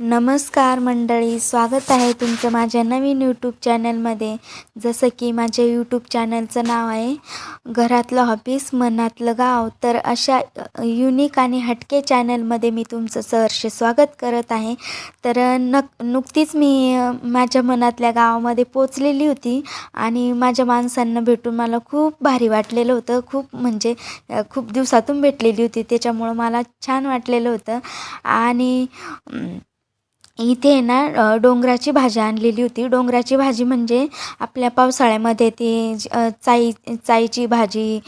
नमस्कार मंडळी स्वागत आहे तुमचं माझ्या नवीन यूट्यूब चॅनलमध्ये जसं की माझ्या यूट्यूब चॅनलचं नाव आहे घरातलं हॉबीज मनातलं गाव. तर अशा युनिक आणि हटके चॅनलमध्ये मी तुमचं सहर्ष स्वागत करत आहे. तर नक नुकतीच मी माझ्या मनातल्या गावामध्ये पोचलेली होती आणि माझ्या माणसांना भेटून मला खूप भारी वाटलेलं होतं. खूप म्हणजे खूप दिवसातून भेटलेली होती. त्याच्यामुळं मला छान वाटलेलं होतं. आणि इथे आहे ना डोंगराची भाजी आणलेली होती. डोंगराची भाजी म्हणजे आपल्या पावसाळ्यामध्ये ते चाई चाईची भाजी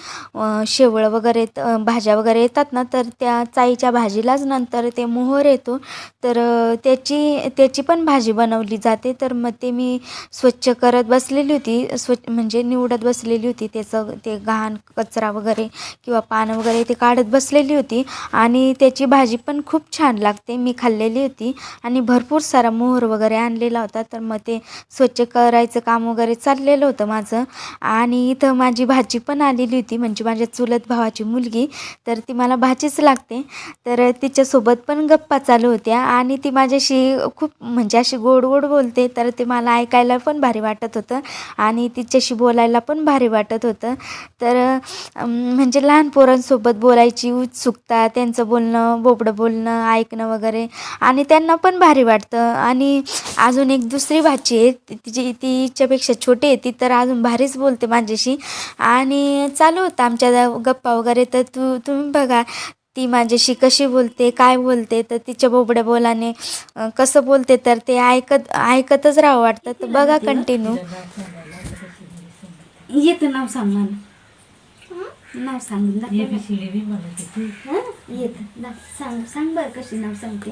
शेवळं वगैरे भाज्या वगैरे येतात ना तर त्या चाईच्या भाजीलाच नंतर ते मोहर येतो. तर त्याची त्याची पण भाजी बनवली जाते. तर मग ते मी स्वच्छ करत बसलेली होती. स्वच्छ म्हणजे निवडत बसलेली होती. त्याचं ते घाण कचरा वगैरे किंवा पानं वगैरे ते काढत बसलेली होती. आणि त्याची भाजी पण खूप छान लागते. मी खाल्लेली होती. आणि भरपूर सारा मोहर वगैरे आणलेला होता. तर मग ते स्वच्छ करायचं काम वगैरे चाललेलं होतं माझं. आणि इथं माझी भाची पण आलेली होती म्हणजे माझ्या चुलत भावाची मुलगी. तर ती मला भाचीच लागते. तर तिच्यासोबत पण गप्पा चालू होत्या. आणि ती माझ्याशी खूप म्हणजे अशी गोड गोड बोलते. तर ते मला ऐकायला पण भारी वाटत होतं. आणि तिच्याशी बोलायला पण भारी वाटत होतं. तर म्हणजे लहान पोरांसोबत बोलायची उत्सुकता त्यांचं बोलणं बोबडं बोलणं ऐकणं वगैरे. आणि त्यांना पण भारी वाटतं. आणि अजून एक दुसरी भाची आहे ती- तिची तिच्यापेक्षा छोटी आहे ती तर अजून भारीच बोलते माझ्याशी. आणि चालू होतं आमच्या गप्पा वगैरे. तर तू तुम्ही बघा ती माझ्याशी कशी बोलते काय बोलते तर तिच्या बोबड्या बोलाने कसं बोलते तर ते ऐकत ऐकतच राहावं वाटतं. तर बघा कंटिन्यू येतं नाव सांग मला. नाव सांग दाखव हं? येतं. सांग सांग बरं कशी नाव सांगते.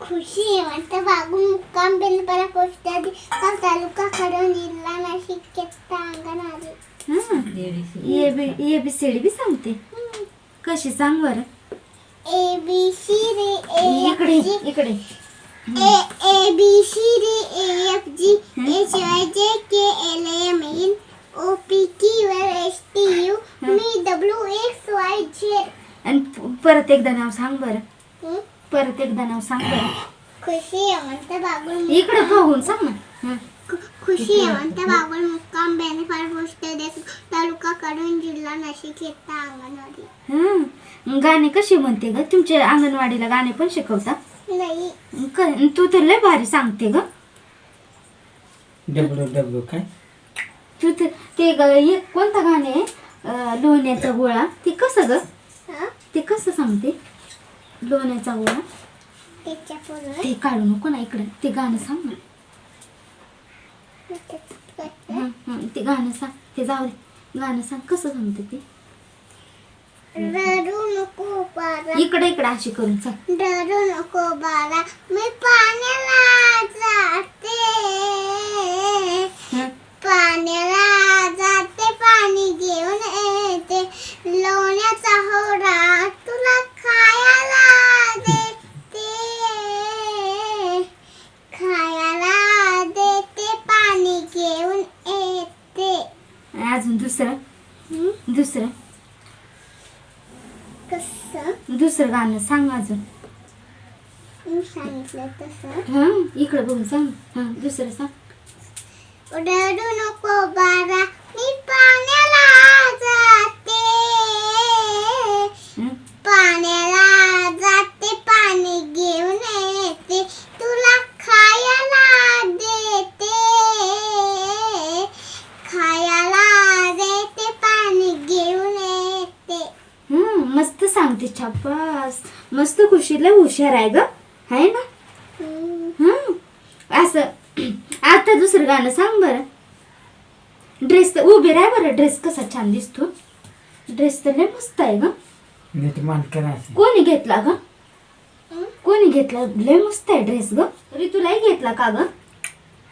खुशी म्हणते बागू मुक्काम बेलपरा पोस्ट आधी. का तालुका खडून जिल्हा नाशिक केत्ता हं. ABC A B A B C D B सांगते. कशी सांग बरं. ए बी सी डी ए इकडे इकडे. A A B C D A F G. H Y J K L M N O P Q R S T U. Me W X Y Z. आणि परत एकदा नाव सांग बरं. परत एकदा नाव सांग बरं. खुशी म्हणते बागुल इकडे बघून सांग ना. हं. खुशी म्हणते बागुल मुक्काम बेलपरा पोस्ट देश तालुका कडून जिल्हा नाशिक केत्ता अंगणवाडी. हं. गाणे कशी म्हणते ग? तुमच्या अंगणवाडीला गाणे पण शिकवता? नाही. क- तू तर लय भारी सांगते ग. डब्ल्यू डब्ल्यू काय? तू तर ते ग एक कोणतं गाणे आहे? अं, लोण्याचा गोळा. ते कसं ग? हा? ते कसं सांगते? लोण्याचा गोळा ते काढू नको ना इकडे. ते गाणं सांग ना. ते गाणं सांग. ते जाऊ दे. गाणं सांग. कसं सांगते ते? रडू नको बारा इकडे इकडे अशी करून सांग. रडू नको बारा मी पाण्याला जाते. पाण्याला जाते. पाणी घेऊन येते. लोण्याचा होडा तुला खायला देते खायला देते पाणी घेऊन येते अजून दुसरं? दुसरं? कसं? दुसरं गाणं सांग अजून. सांगितलं तसं. हं? इकडे बघून सांग. हं दुसरं सांग. नको बारा मी पाण्याला जाते हं? पाण्याला जाते पाणी घेऊन येते तुला खायला देते खायला देते पाणी घेऊन येते हं मस्त सांगते छापास. मस्त खुशीला हुशार आहे ग. आहे ना. हं. असं आता दुसरं गाणं सांग बरं. ड्रेस तर उभे राह बरं. ड्रेस कसा छान दिसतो. ड्रेस तर लय मस्त आहे ग. नीट मान करायचं कोणी घेतला ग? कोणी घेतला? लय मस्त आहे ड्रेस ग. तरी तुलाही घेतला का ग?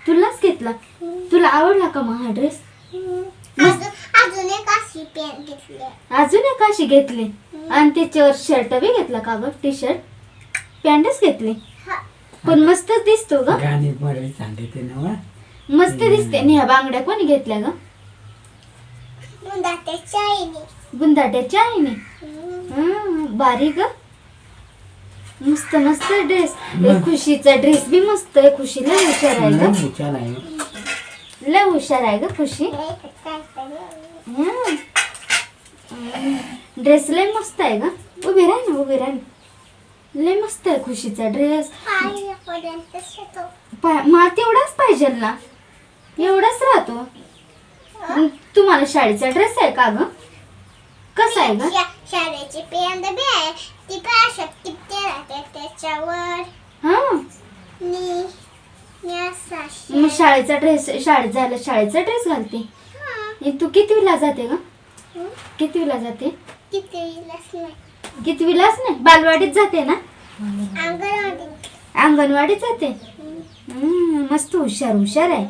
तुलाच घेतला. तुला आवडला का मग हा ड्रेस अजून अजून एक अशी घेतली. आणि त्याच्यावर शर्ट बी घेतला का ग टी शर्ट पॅन्टच घेतली. हा. पण मस्तच दिसतो ग. गाणी बरे सांगते ना वा. मस्त दिसते. आणि ह्या बांगड्या कोणी घेतल्या ग? मुंडाच्या चाईने बुंदाट्याच्या आईने. हं, भारी ग. मस्त मस्त ड्रेस खुशीचा ड्रेस बी मस्त आहे खुशी लय हुशार आहे ग. लय हुशार आहे. ग खुशी. ड्रेस लय मस्त आहे ग. उभी राह ना उभी राह ना. लय मस्त आहे खुशीचा ड्रेस मला तेवढाच पाहिजे ना. एवढाच राहतो. तुम्हाला शाळेचा ड्रेस आहे का ग? कसा आहे ग? शा- शाळेची पेंड बी आहे. ती पण अशा टिपते राहते त्याच्यावर. हा. नी नी असा मग शाळेचा ड्रेस शाळेत जायला शाळेचा ड्रेस घालते. तू कितवीला जाते ग? कितवीला जाते? कितवीलाच नाही. बालवाडीत जाते ना? अंगणवाडी अंगणवाडीत जाते? हम्म, मस्त हुशार हुशार आहे.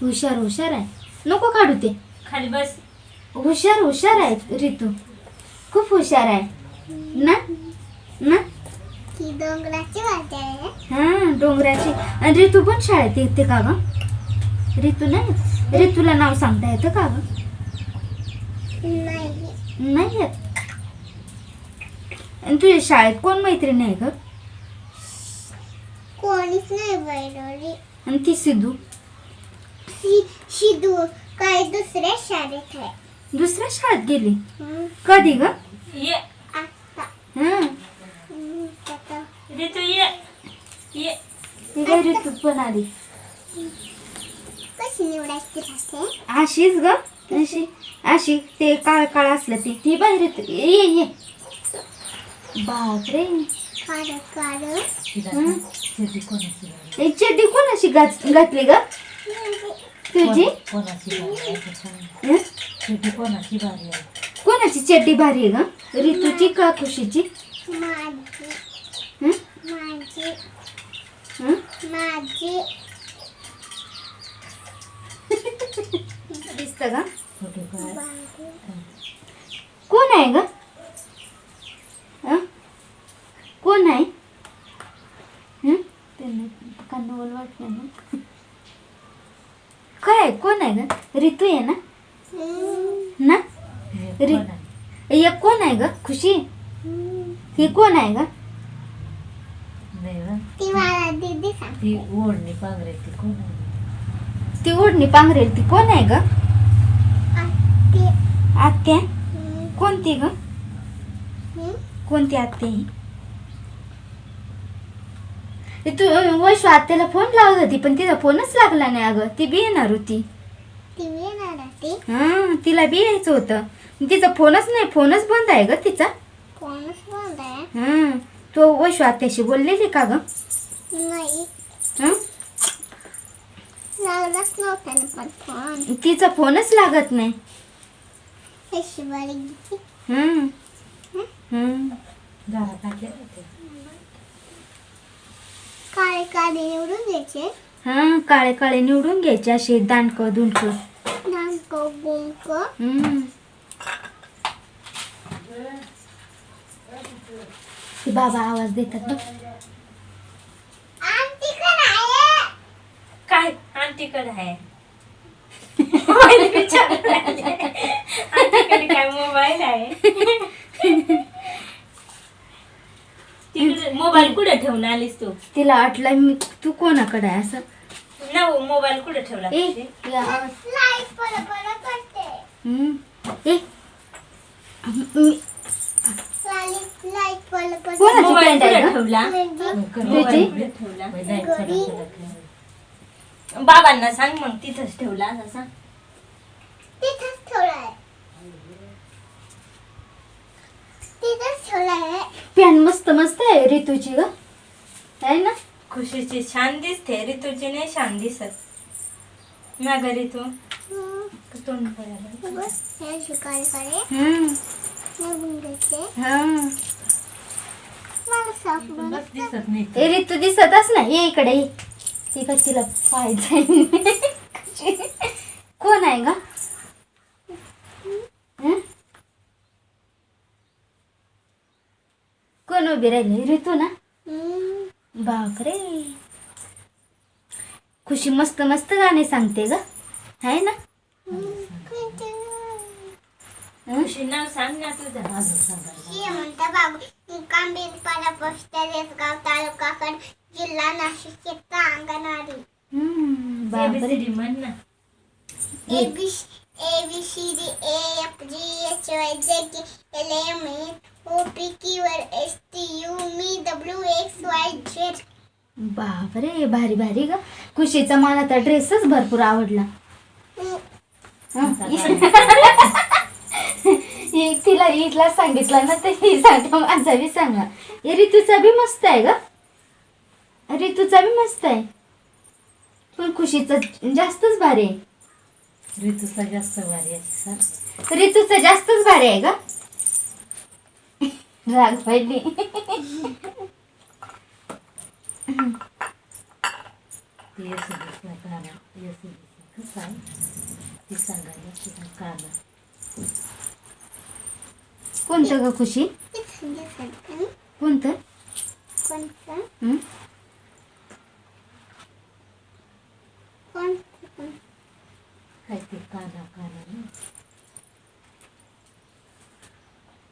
हुशार हुशार आहे. नको काढू ते. खाली बस. हुशार हुशार आहे रितू. खूप हुशार आहे. ना? ना? डोंगराची हा डोंगराची. आणि रितू पण शाळेत येते का ग? रितू नाही? रितूला नाव सांगता येतं का ग? नाही. नाही येत आणि तुझ्या शाळेत कोण मैत्रीण आहे ग? कोणीच नाही बैरोरी आणि ती सिद्धू? शिदू काय दुसऱ्या शाळेत आहे. दुसऱ्या शाळेत गेली? हं, कधी ग? ये. आता. हा. हं, आता. ऋतू ये. ये. ती काय पण आली. कशी निवडायची राहते अशीच ग. अशी अशी. ते काळ काळ असलं ती. ती बाहेर येते ये ये. बापरे. हं? ही? चड्डी कोणाशी घात- घातली ग? तुझी हं? कोणाची चड्डी भारी आहे ग? ऋतूची का खुशीची? माझी. हं? माझी. हं? माझी. दिसतं का. कोण आहे ग? हं? कोण आहे? हं? त्यांना कानावर वाटलं ना? काय आहे? कोण आहे ग? ऋतू आहे ना? ना? रि एक कोण आहे ग? खुशी? हं. ही कोण आहे ग? ती मला दीदी सांग ती ओढणी पांघरेल ती. कोण आहे ग. आत्या. कोणती ग. कोणती आत्या ही? तू वैश्व आत्याला फोन लावत होती पण तिचा फोनच लागला नाही अगं. ती बी येणार होती. हा तिला बी यायचं होतं. तिचा फोनच नाही फोनच बंद आहे ग तिचा. कोणच बोलत आहे. हा तो वैश्व आत्याशी बोललेली का ग? नाही? लागलाच नव्हता ना पण फोन तिचा फोनच लागत नाही. गेली. हं. हं. काळे काळे निवडून घ्यायचे हा काळे काळे निवडून घ्यायचे असे दांडक दुंडक. नांक गुंक हम्म. ते बाबा आवाज देतात बघ आहे. काय आंटीकडे आहे? मोबाईल विचारला. आंटीकडे काय मोबाईल आहे? तिकडे मोबाईल कुठे ठेवून आलीस तू? तिला वाटलं मी तू कोणाकडे आहे असं? ना मोबाईल कुठे ठेवला ए? या. आवाज हम्म. ए मी- कोणाची आहे कुठे? ठेवला? मोबाईल कुठे ठेवला? घरी बाबांना सांग मग तिथंच ठेवला असं सांग. तिथंच ठेवलाय. तिथंच ठेवलाय. पॅन्ट मस्त मस्त आहे ऋतूची ग. आहे ना? खुशीची छान दिसते ऋतूची नाही छान दिसत. ना ग ऋतू? तोंड पडायला बघ, हे शिकायला काळे हम्म. निघून घ्यायचे हा मला सापडून ए ऋतू दिसतच नाही ये इकडे. ये ती का तिला पाहिजे कोण आहे ग? हं? कोण उभी राहिली? ऋतू ना? बापरे. खुशी मस्त मस्त गाणे सांगते ग. आहे ना? खुशी नाव सांग ना तुझं. तालुका कड जिल्हा नाशिक येथे अंगणवाडी हम्म, बापरे. ABCD म्हण ना A B A B C D A F G H Y J K L M N O P Q R S T U me W X Y Z. बापरे भारी भारी ग. खुशीचा मला तर ड्रेसच भरपूर आवडला. तिला हिला सांगितलं ना तर ही सांगते माझा बी सांगा ऋतूचा बी मस्त आहे ग. ऋतूचा बी मस्त आहे. पण खुशीचा जास्तच भारी आहे. ऋतूचा जास्त भारी आहे सर ऋतूचा जास्तच भारी आहे ग. राग पहिली ती येसू दिसला काना येसू दिसला कसं आहे ती सांगायला तिला काना कोणतं ग खुशी? कोणतं? कोणतं? हं? कोणतं काय ते काना काना ना?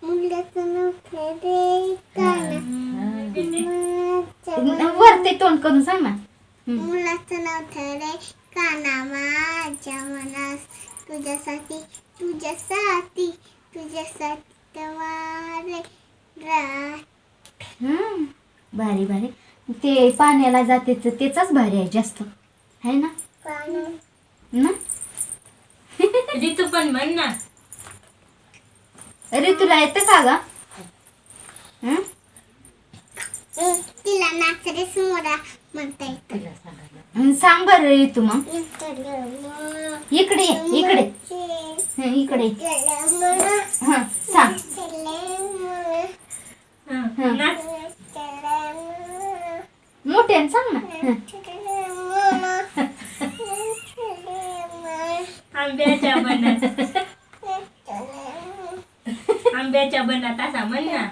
मुलाचं नव्हतं रे काना वर ते तोंड करून सांग ना. हं. मुलाचं नाव ठरे काना माझ्या मनास. तुझ्यासाठी तुझ्यासाठी तुझ्यासाठी वारे रात हं. भारी भारी. ते पाण्याला जाते तर तेचाच भारी आहे जास्त. कानू ना? ऋतू पण म्हण ना. अरे तुला येतं का ग? हं? तिला नाचरे समोरा म्हणता येतं. तिला सांगायला. सांग बरं रे तू मग. इकडे ये, इकडे. हं, इकडे हं, सांग. हं, हं. नाच. मोठ्यानं सांग ना. हं. आंब्याच्या बनात. आंब्याच्या बनात असा म्हण ना.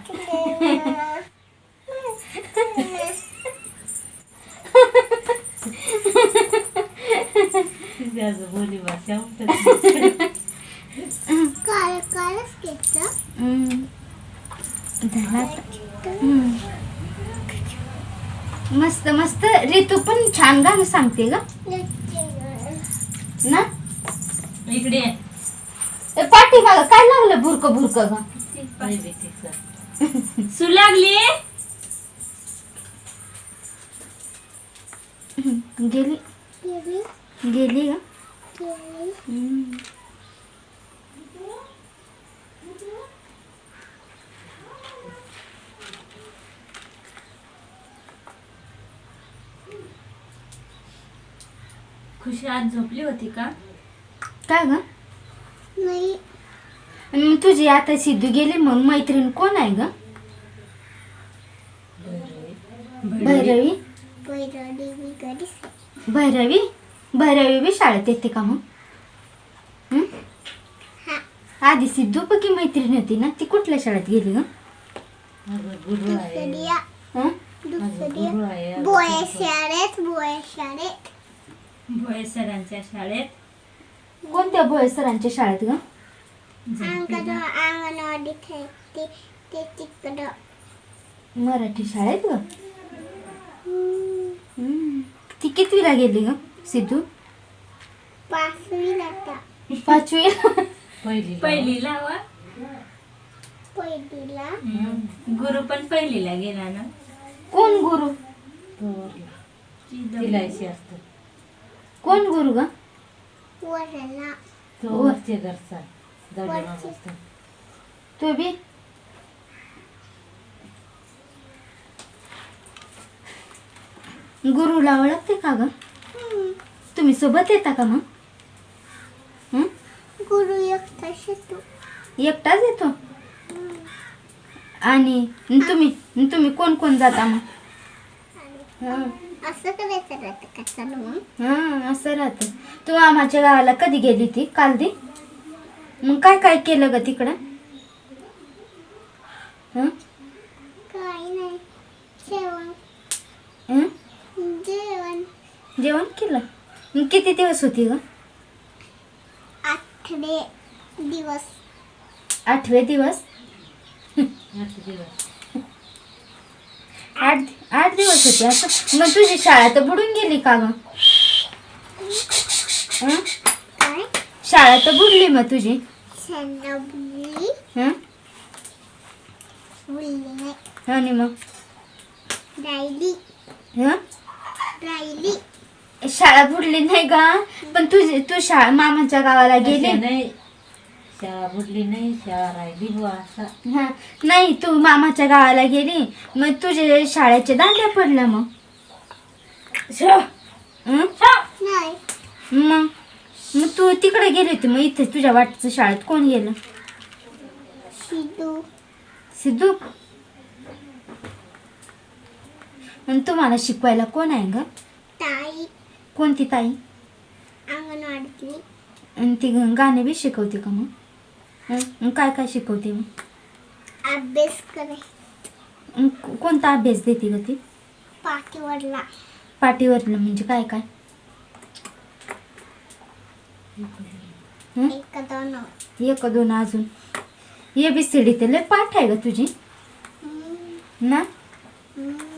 बोली भाषा उठत काळ काळच घेतलं हं. झाला आता. हं. मस्त मस्त. ऋतू पण छान गाणं सांगते ग. ना? इकडे ये. ए, पाठीमागं काय लागलं बुरक बुरक ग? पहिले तिचं सू लागली? गेली. गेली. गेली ग. खुशी आज झोपली होती का? काय ग? नाही. आणि मग तुझी आता सिद्धू गेली मग मैत्रीण कोण आहे ग? भैरवी. घरीच आहे. भैरवी? भैरवी बी शाळेत येते का मग? हं? आधी सिद्धू पकी मैत्रीण होती ना? ती कुठल्या शाळेत गेली ग? माझं गुरु आहे. दुसऱ्या. हं? माझं गुरु आहे. दुसऱ्या बोया शाळेत बोया शाळेत. भोये सरांच्या शाळेत. कोणत्या भोये सरांच्या शाळेत ग? अंगण अंगणवाडीत आहे ते ते तिकडं. मराठी शाळेत ग? हं. ती कितवीला गेली ग सिद्धू? पाचवीला आता. पाचवी पहिली पहिलीला वा? पहिलीला. गुरु पण पहिलीला गेला ना? कोण गुरु? तिला असतं कोण गुरु ग? वरला तो वरचे घरचा दौडे असतो. तू बी. गुरुला ओळखते का ग? तुम्ही सोबत येता का मग? हं? गुरु एकटा शेतू एकटाच येतो? आणि तुम्ही तुम्ही कोण कोण जाता मग? हं. असं करायचं राहतं? का चालू मग हं, असं राहतं. तू आम्हाच्या गावाला कधी गेली ती काल दी? मग काय काय केलं ग तिकडं? हं? काही नाही. जेवण. हं? जेवण. जेवण केलं? मग किती दिवस होती ग? आठवडे दिवस. आठवे दिवस? आठ दिवस. आठ दिवस होते असं. मग तुझी शाळा तर बुडून गेली का ग? हं? काय? शाळा तर बुडली मग तुझी. शाळा बुडली? हं? बुडली नाही. आणि मग. राहिली. हं? राहिली. शाळा बुडली नाही का पण तुझी तू शाळा मामाच्या गावाला गेली? नाही. शाळा बुडली नाही शाळा राहिली बुवा असा. हा नाही तू मामाच्या गावाला गेली मग तुझे शाळेचे दांड्या पडल्या मग. हं? नाही. मग? मग तू तिकडे गेली होती मग इथे तुझ्या वाटचं शाळेत कोण गेलं? शिदू सिद्धू? आणि तुम्हाला शिकवायला कोण आहे ग? ताई. कोणती ताई? अंगणवाडीतली. आणि ती ग- गाणे बी शिकवते का मग? मग काय काय शिकवते? मग अभ्यास करे. मग को- कोणता अभ्यास देते ग ती? पाठीवरला. पाटीवरलं म्हणजे काय काय? हं? एक दोन. एक दोन अजून. ए बी सी डी ते लय पाठ आहे ग तुझी. हम्म, ना? हम्म.